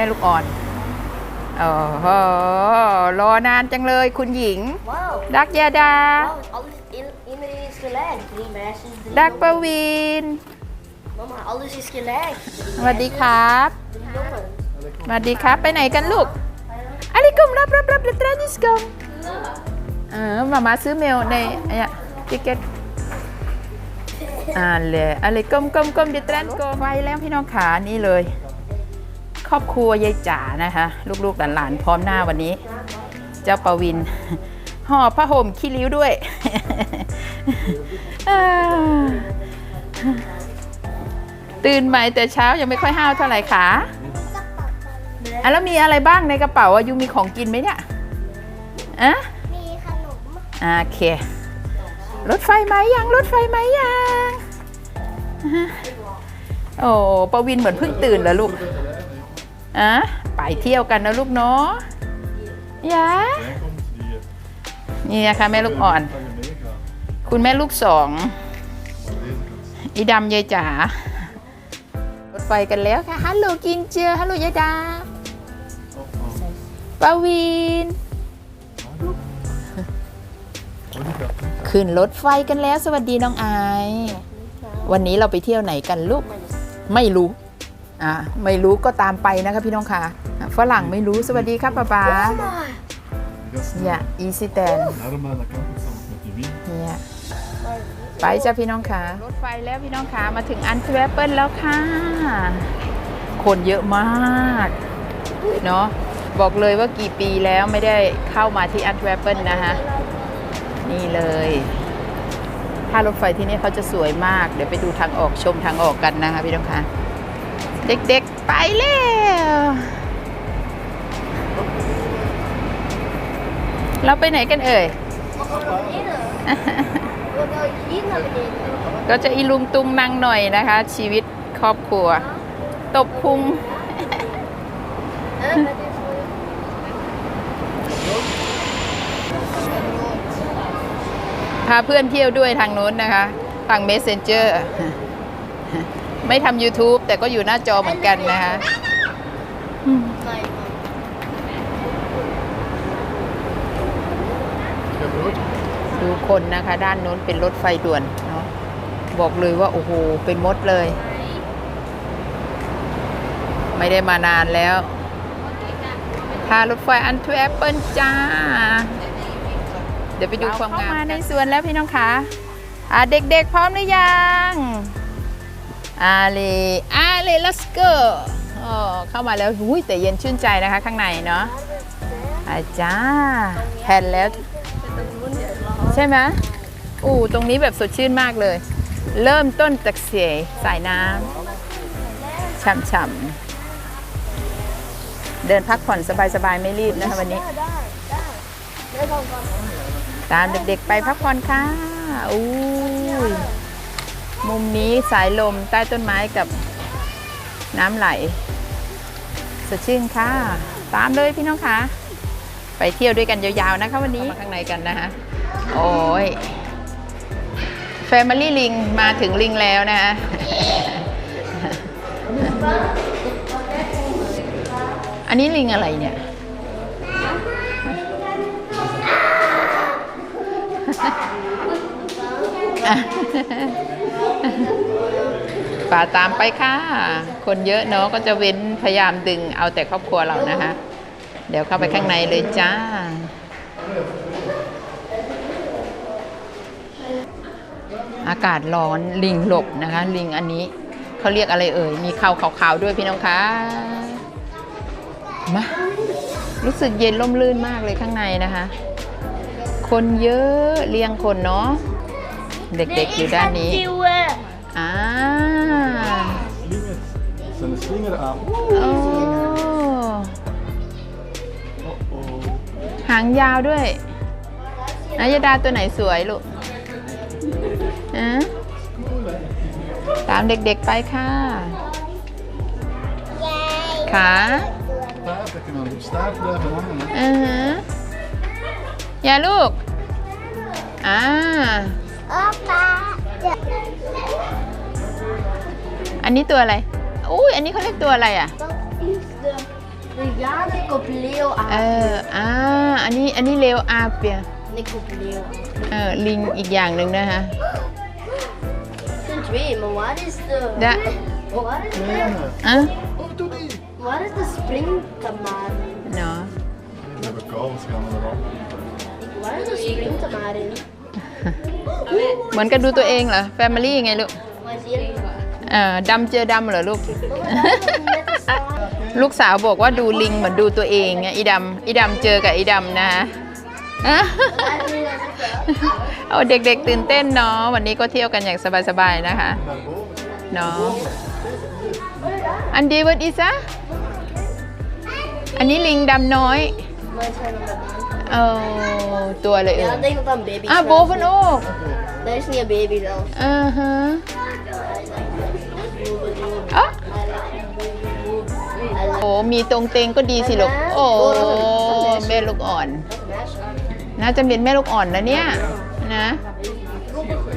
แม่ลูกอ่อนโอ้โหรอนานจังเลยคุณหญิง Wow. ดักยาดา Wow, alles in, in is gelijk. Drie meisjes, drie ดักป jongens. วีน Mama, alles is gelijk. สวัสดีครับ Drie jongens. สวัสดีครับ ไปไหนกันลูกอะไรกุมรับรับรับเลตรานิสกมเออมามาซื้อเมลในเนี่ยติเกตอ่าเลยอะไรกลมกลมกลมเดตรานกลมไฟแล้วพี่น้องขานี่เลย ครอบครัวยายจ๋านะคะ ลูกๆหลานๆพร้อมหน้าวันนี้ เจ้าปวินห่อผ้าห่มขี้ริ้วด้วยอ่าตื่นใหม่แต่เช้ายังไม่ค่อยห้าวเท่าไหร่ขาอะแล้วมีอะไรบ้างในกระเป๋าอะยูมีของกินไหมเนี่ยอะมีขนมอะโอเค รถไฟไหมยังรถไฟไหมยัง โอ้ปวินเหมือนเพิ่งตื่นแล้วลูก อะไปเที่ยวกันนะลูกเนาะยะนี่นะคะแม่ลูกอ่อน คุณแม่ลูกสองอีดำยายจ๋ารถไฟกันแล้วค่ะฮัลโหลกินเจอฮัลโหลยายดา Oh, oh. ปวิน ขึ้นรถไฟกันแล้ว สวัสดีน้องไอายวันนี้เราไปเที่ยวไหนกันลูก ไม่รู้ อ่าไม่รู้ก็ตามไปนะคะพี่น้องค่ะอะฝรั่งไม่รู้สวัสดีครับป๊าป๊า Die gasten อย่าอีซิแตน arm aan de kant staan met die wind. เนี่ยไปจ้ะพี่น้องค่ะรถไฟแล้วพี่น้องค่ะมาถึงอันทเวร์เปิลแล้วค่ะ คนเยอะมากเนาะบอกเลยว่ากี่ปีแล้วไม่ได้เข้ามาที่อันทเวร์เปิลนะคะ นี่เลยถ้ารถไฟที่นี่เขาจะสวยมาก เดี๋ยวไปดูทางออกชมทางออกกันนะคะพี่น้องค่ะ เด็กๆ ไปแล้ว เราไปไหนกันเอ่ย We gaan hier naar beneden. ก็จะอีลุงตุงนางหน่อยนะคะ ชีวิตครอบครัว ตบพุง En met deze mooie พาเพื่อนเที่ยวด้วยทางโน้นนะคะ ทาง Messenger ไม่ทำ YouTube แต่ก็อยู่หน้าจอเหมือนกันนะคะ Nee, Ik heb brood. ดูคนนะคะ ด้านโน้นเป็นรถไฟด่วนเนาะบอกเลยว่า โอ้โห เป็นมดเลย ไม่ได้มานานแล้วพารถไฟอันทเวร์เปิลจ้า เดี๋ยวไปดูความงามมาในสวนแล้วพี่น้องคะอ่าเด็กๆพร้อมหรือยัง อาเลอาเล let's go อ๋อเข้ามาแล้วหุ้ยแต่เย็นชื่นใจนะคะ ข้างในเนาะอาจ้าแผ่นแล้ว ใช่ไหมอู้ตรงนี้แบบสดชื่นมากเลย เริ่มต้นจากเสียสายน้ำฉ่ำๆเดินพักผ่อนสบายๆ ไม่รีบนะคะวันนี้ตามเด็กๆไปพักผ่อนค่ะอู้ย มุมนี้สายลมใต้ต้นไม้กับน้ำไหลสดชื่นค่ะ ตามเลยพี่น้องคะไปเที่ยวด้วยกันยาวๆนะคะวันนี้มาข้างในกันนะคะโอ้ย Family ลิงมาถึงลิงแล้วนะคะอันนี้ลิงอะไรเนี่ย ป่าตามไปค่ะ คนเยอะเนาะก็จะเว้นพยายามดึงเอาแต่ครอบครัวเรานะคะ เดี๋ยวเข้าไปข้างในเลยจ้า อากาศร้อนลิงหลบนะคะ ลิงอันนี้เขาเรียกอะไรเอ่ย มีเขาขาวๆด้วยพี่น้องคะมารู้สึกเย็นร่มรื่นมากเลยข้างในนะคะ คนเยอะเรียงคนเนาะ เด็กๆอยู่ด้านนี้ duwen. อ่า Slinger. Zijn de slinger aan. โอ้ Oh, oh. หางยาวด้วยนายดาตัวไหนสวยลูกอะตามเด็กๆไปค่ะ ขา Paarden aan de staart blijven hangen. hè. อือฮะอย่าลูก อ่า Opa. อันนี้ตัวอะไร อุ้ยอันนี้เขาเรียกตัวอะไรอะ Dat is de De Janik op Leo เอ aan. ออ่า อันนี้ อันนี้เลวอาเปีย En ik op Leo. เออ ลิงอีกอย่างหนึ่งนะคะ Het zijn twee, maar waar is de... Ja. Waar is de... Ah, Oh, doe die! Waar is de springtamarin? เนาะ Die hebben kabels gaan we erop. Waar is de springtamarin? เหมือนกันดูตัวเองเหรอแฟมิลี่ไงลูกเอ่อดำเจอดำเหรอลูก ลูกสาวบอกว่าดูลิงเหมือนดูตัวเองไงอีดำอีดำเจอกับอีดำนะ Waar is hier dan ook? เอาเด็กๆตื่นเต้นเนาะวันนี้ก็เที่ยวกันอย่างสบายๆนะคะเนาะอันดีวัดอีซะอันนี้ลิงดำน้อย Waar zijn we dan? เออตัวอะไรเอ่ Ja, ย ik denk dat dat een baby is. อะโบฟนโอก Dat is niet een baby zelf. อ่าฮะอะโอ้มีตรงเตงก็ดีสิลูกโอ้แม่ลูกอ่อน Dat is een meisje. น่าจะเป็นแม่ลูกอ่อนนะเนี่ยนะ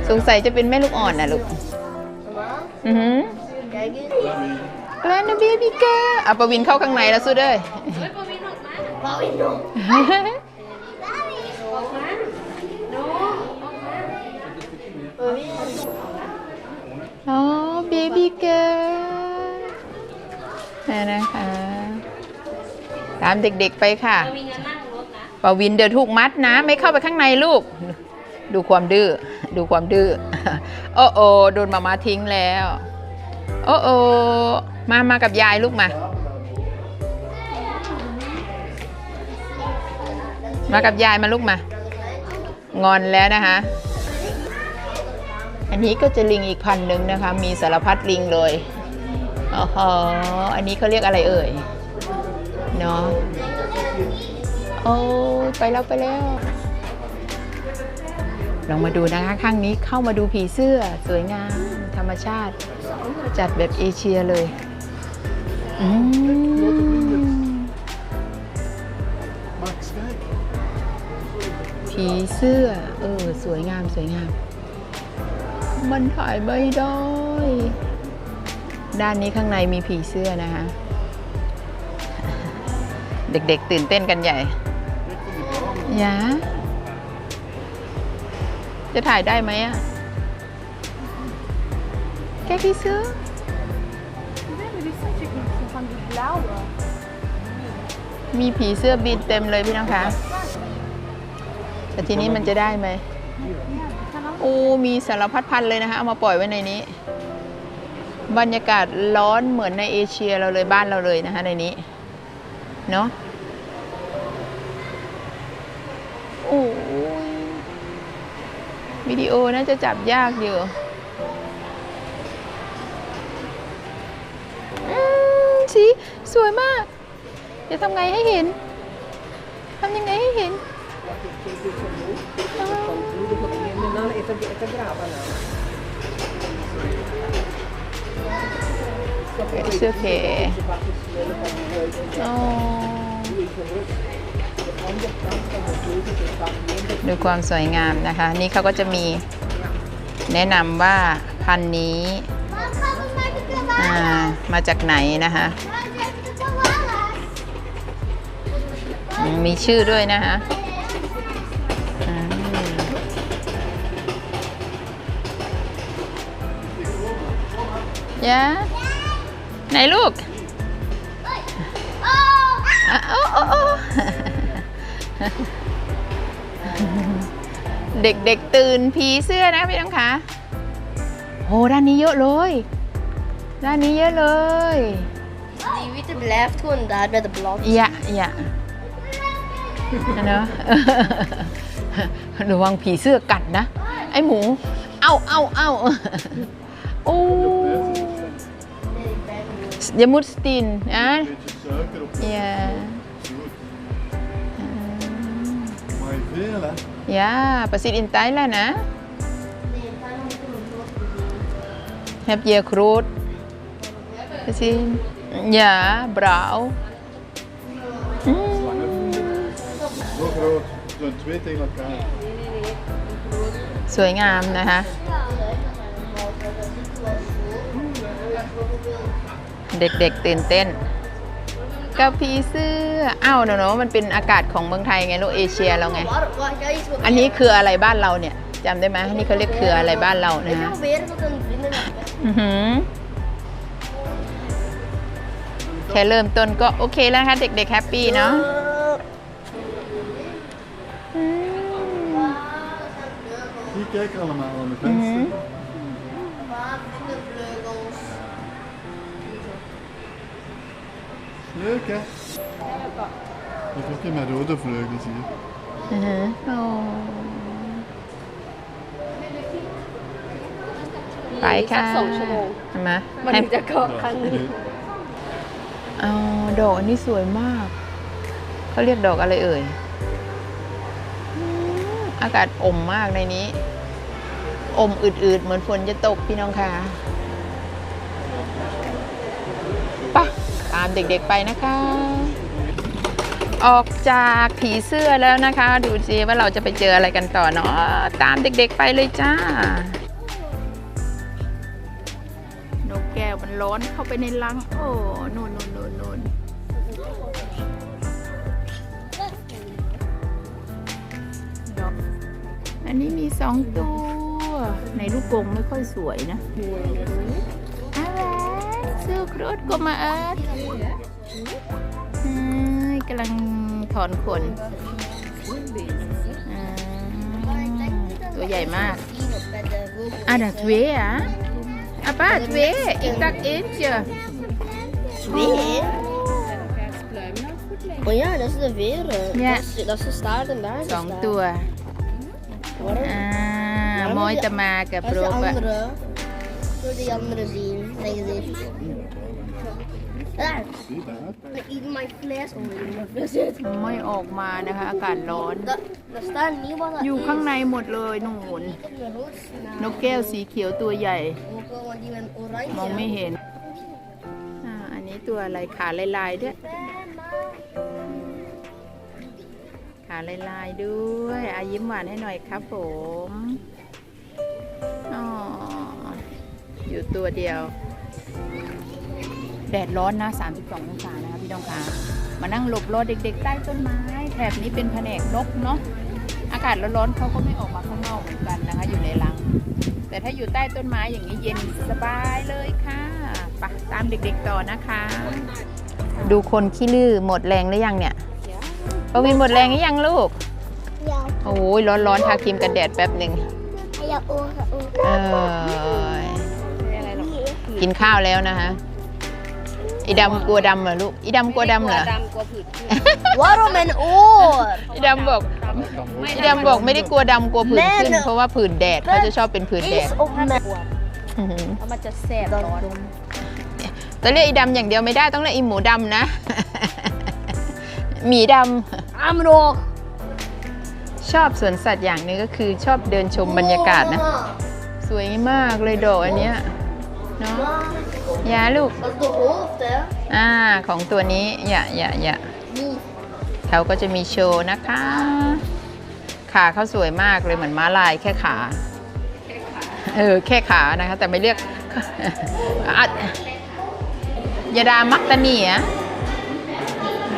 สงสัยจะเป็นแม่ลูกอ่อนนะลูก Mama, อือหือ kijk eens. แกลนเบบี้เกอร์อะปวินเข้าข้างในแล้วสุดเลย Wauw, ik nog. อ๋อเบบี้เกอร์นี่นะคะ ตามเด็กๆไปค่ะปวินเดี๋ยวถูกมัดนะ ไม่เข้าไปข้างในลูก ดูความดื้อ ดูความดื้อ โอ้โอโดนมามาทิ้งแล้ว โอ้โอมามากับยายลูกมา มากับยายมาลูกมา งอนแล้วนะคะ อันนี้ก็จะลิงอีกพันหนึ่งนะคะ มีสารพัดลิงเลยอ๋ออันนี้เขาเรียกอะไรเอ่ย เนาะโอ้ไปแล้วไปแล้ว ลองมาดูนะคะข้างนี้เข้ามาดูผีเสื้อสวยงาม ธรรมชาติ จัดแบบเอเชียเลย อืม ผีเสื้อ เออ สวยงามสวยงาม มันถ่ายไม่ได้ ด้านนี้ข้างในมีผีเสื้อนะคะ เด็กๆตื่นเต้นกันใหญ่ยาจะถ่ายได้ไหมอะแค่ผีเสื้อ มีผีเสื้อบินเต็มเลยพี่น้องคะ แต่ทีนี้มันจะได้ไหมโอ้มีสารพัดพันธุ์เลยนะคะ เอามาปล่อยไว้ในนี้ บรรยากาศร้อนเหมือนในเอเชียเราเลยบ้านเราเลยนะคะในนี้ เนาะโอ้ยวิดีโอน่าจะจับยากอยู่สีสวยมาก จะทำไงให้เห็น ทำยังไงให้เห็น It's okay. อ๋อดูความสวยงามนะคะ นี่เขาก็จะมีแนะนำว่าพันธุ์นี้มาจากไหนนะคะ มีชื่อด้วยนะคะ ยะไหนลูก Oh! อะโอ้โอ้โอ้เด็กๆตื่นผีเสื้อนะพี่น้องคะโอ้ด้านนี้เยอะเลย ด้านนี้เยอะเลย Die witte blijft gewoon daar bij de blad. อย่าอย่าเนอะระวังผีเสื้อกัดนะ ไอหมู เอาเอาเอาโอ้ ยามุดสตินนะ Een beetje suiker op de อย่า Maar veel, hè? อย่าประสิทธิ์อินไตแล้วนะแฮปเยียครูดประสิทธิ์อย่าบราวอืม Zo groot. Zo'n twee tegen elkaar. สวยงามนะคะ เด็กๆตื่นเต้นกับผีเสื้ออ้าวเนาะมันเป็นอากาศของเมืองไทยไงลูกเอเชียเราไง Wat, wat, ga je iets wat อันนี้คืออะไรบ้านเราเนี่ยจำได้ไหมนี่เขาเรียกคืออะไรบ้านเรา Ik นะ ga ฮะ proberen tot een vrienden met อื้อหือแค่เริ่มต้นก็โอเคแล้วนะคะเด็กๆแฮปปี้เนาะอืม Die kijken allemaal aan de venster. Leuk hè? Je hebt ook een met rode vleugels hier. อือหือโอ้ไปค่ะสักสองชั่วโมงเห็นไหมมันให้ถึงจะเกาะครั้งหนึงอ๋อดอกอันนี้สวยมากเขาเรียกดอกอะไรเอ่ยอืมอากาศอมมากในนี้ อมอืดๆ เหมือนฝนจะตกพี่น้องค่ะามเด็กๆไปนะคะ ออกจากผีเสื้อแล้วนะคะ ดูสิว่าเราจะไปเจออะไรกันต่อเนาะตามเด็กๆไปเลยจ้านกแก้วมันร้อนเข้าไปในรัง โอ้นู่นนู่นนู่นนู่นอันนี้มีสองตัว ในลูกกงไม่ค่อยสวยนะอะไรซื้อ กรุดก็มาเอิร์ดเอ้ยกำลังถอนขนอ่าตัวใหญ่มาก Ah, dat twee, hè? Apa, twee? Ik dacht eentje. Twee? Oh ja, dat is de veren. Ja. Dat, is, dat is de staart en daar is de สอง staart. ตัว Waarom? อ่า mooi te maken, Waar is de proeven. andere? Ik wil die andere zien. Leg eens even. Daar. Zie je daar? Ik eat my fles. Oh, mijn fles zit. ไม่ออกมานะคะ อากาศร้อน Dat, dat staat niet wat dat อยู่ is. ข้างในหมดเลยนู่น Ik heb een rood นกแก้วสีเขียวตัวใหญ่ Ook wel, want die met มองไม่ oranje. เห็นอ่าอันนี้ตัวอะไรขาลายๆด้วย ขาลายๆด้วยอายิ้มหวานให้หน่อยครับผมอ๋ออยู่ตัวเดียว แดดร้อนนะ 32 องศานะคะพี่น้องคะมานั่งหลบรอเด็ก ๆ ใต้ต้นไม้ แถบนี้เป็นแผนกนกเนาะ อากาศร้อนๆเขาก็ไม่ออกมาข้างนอกเหมือนกันนะคะ อยู่ในรัง แต่ถ้าอยู่ใต้ต้นไม้อย่างนี้เย็นสบายเลยค่ะไปตามเด็กๆต่อนะคะ ดูคนขี้ลือหมดแรงหรือยังเนี่ยปวินหมดแรงหรือยังลูก Ja, โอ้ยร้อนๆทาครีมกันแดดแป๊บหนึ่ง ja, oren ook. เออกินข้าวแล้วนะคะ อีดำกลัวดำเหรอลูกอีดำกลัวดำเหรอ Waarom mijn oor? อีดำบอก Dat kan ook. อีดำบอกไม่ได้กลัวดำกลัวผื่นขึ้นแม่เพราะว่าผื่นแดดเขาจะชอบเป็นผื่นแดด Is op mijn อื้อหือเพราะมันจะแสบร้อนจะเรียกอีดำอย่างเดียวไม่ได้ต้องเรียกอีหมูดำนะ หมีดอามโรกำชอบสวนสัตว์อย่างหนึงก็คือชอบเดินชมบรรยากาศนะ สวยมากเลยดอกอันเนี้ยเนาะ ยาลูก Dat is de hoofd, hè? อ่า ของตัวนี้อย่าอย่าอย่า Die. เขาก็จะมีโชว์นะคะ ขาเขาสวยมากเลยเหมือนม้าลายแค่ขา เออ แค่ขานะคะ แต่ไม่เรียกอะยาดามักตะเนีย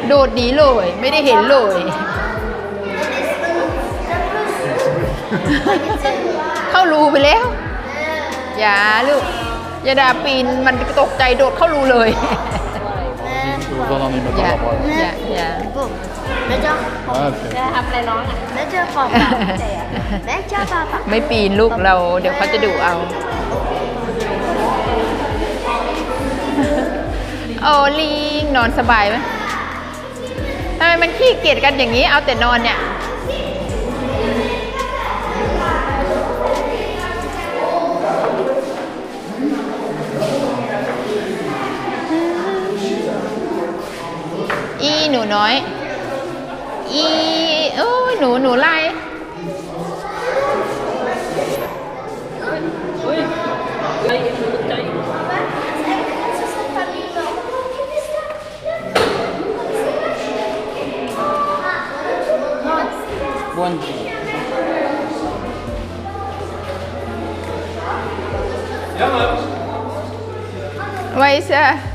โดดหนีเลย ไม่ได้เห็นเลยเข้ารูไปแล้ว อย่าลูก ยาดาปีนมันตกใจโดดเข้ารูเลย Ik wil dan niet met อย่าอย่าอย่า Kom. Met jou. Ah, oké. ทำอะไรร้องอะ Met jou papa. Met jou papa. ไม่ปีนลูกเรา เดี๋ยวเขาจะดุเอา โอ้ลิงนอนสบายไหมทำไมมันขี้เกียจกันอย่างนี้ เอาแต่นอนเนี่ย หนูน้อย อีโอ้ยหนูหนูไล่ One. ไว้ซะ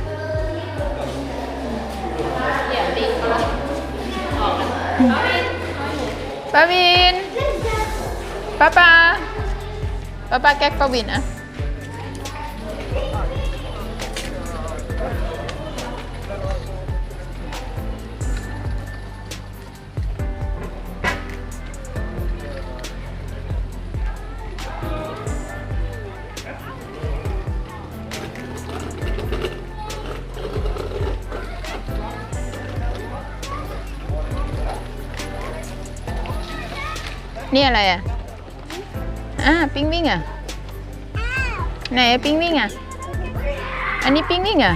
ป้าวินป้าป้าป้าป้าแก๊กป้าวินอะ นี่อะไรอะอ่าปิ้งวิ่งอะไหนปิ้งวิ่งอะ อันนี้ปิ้งวิ่งอะ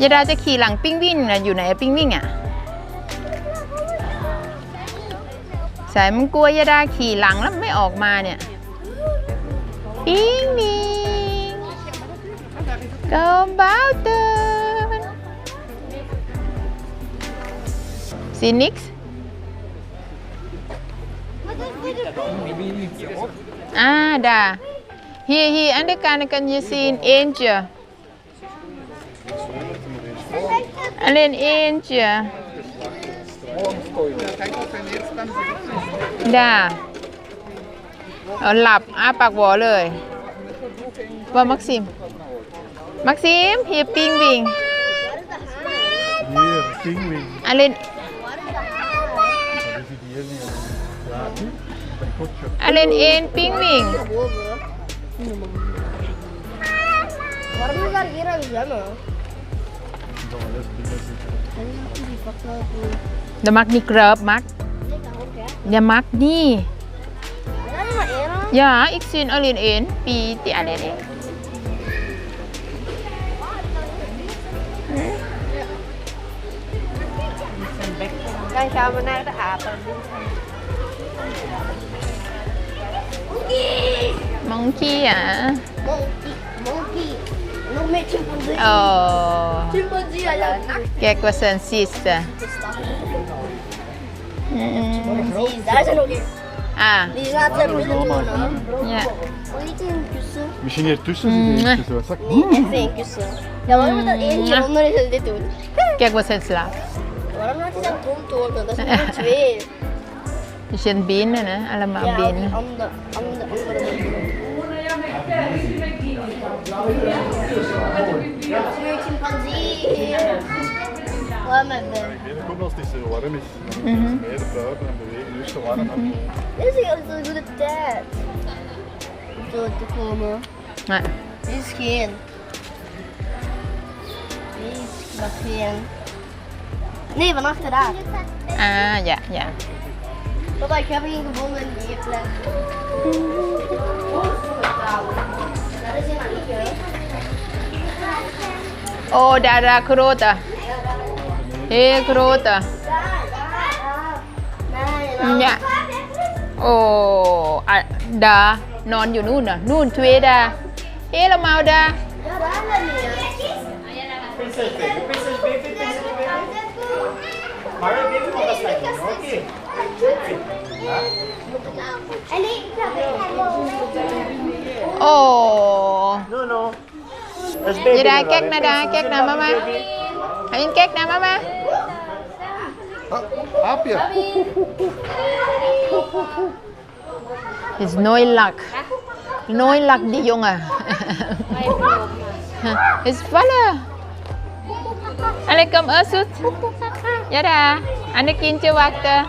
ยาดาจะขี่หลังปิ้งวิ่งอะอยู่ไหนปิ้งวิ่งอะสายมันกลัวยาดาขี่หลังแล้วไม่ออกมาเนี่ย ปิ้งวิ่ง go Bowden see Nix Ah, da. Hier, hier aan de หวอเลยว่ามักซิมมักซิมเฮียปิงวิง Hier, pingwing. อันเล่น Dat is binnen zitten. Die fucking uit. เดี๋ยวมักนี่เกริบมัก Ik kan ook, hè? อย่ามักนี่ Dat is maar één. hè? อย่าอีกซิน alleen één ปีที่อันเล่นเอง Dan gaan we naar de apen. มังคีอะ Monkey, monkey. Nog meer chimpansee. โอ้ Chimpansee, ja, ja. แกกว่าเซนซิสอ่ Dus zijn benen, hè? Allemaal ja, benen. Ja, andere, andere, andere eh, Binnenkomen als het zo warm is. het mm -hmm. meer buiten en bewegen. Nu is het mhm. dus warm. Mhm. Dit is een goede tijd om door te komen. Nee. Dit is geen. Dit is geen. Nee, van achteraan. Ah, ja, ja. Papa, ik heb er geen gevonden in die plek. Dat is helemaal niet, hè? โอ้ดาราครูตะเฮ้ครูตะ Nee, เนี่ยโอ้อะดานอนอยู่นู่นน่ะนู่นทเวดาเฮ้เรามาเอาดา Ja, daar ben je. Maar we weten wat dat is. Oké. En ik heb het โอ้ No, no. Dat is ยา baby. ดาแก๊กนะดาแก๊กนะมามาให้ยินแก๊กนะมามา Ah, aapje. is nooit lak nooit lak die jongen is vallen Alaikum Asut Ya dah आणि किंचे वागतं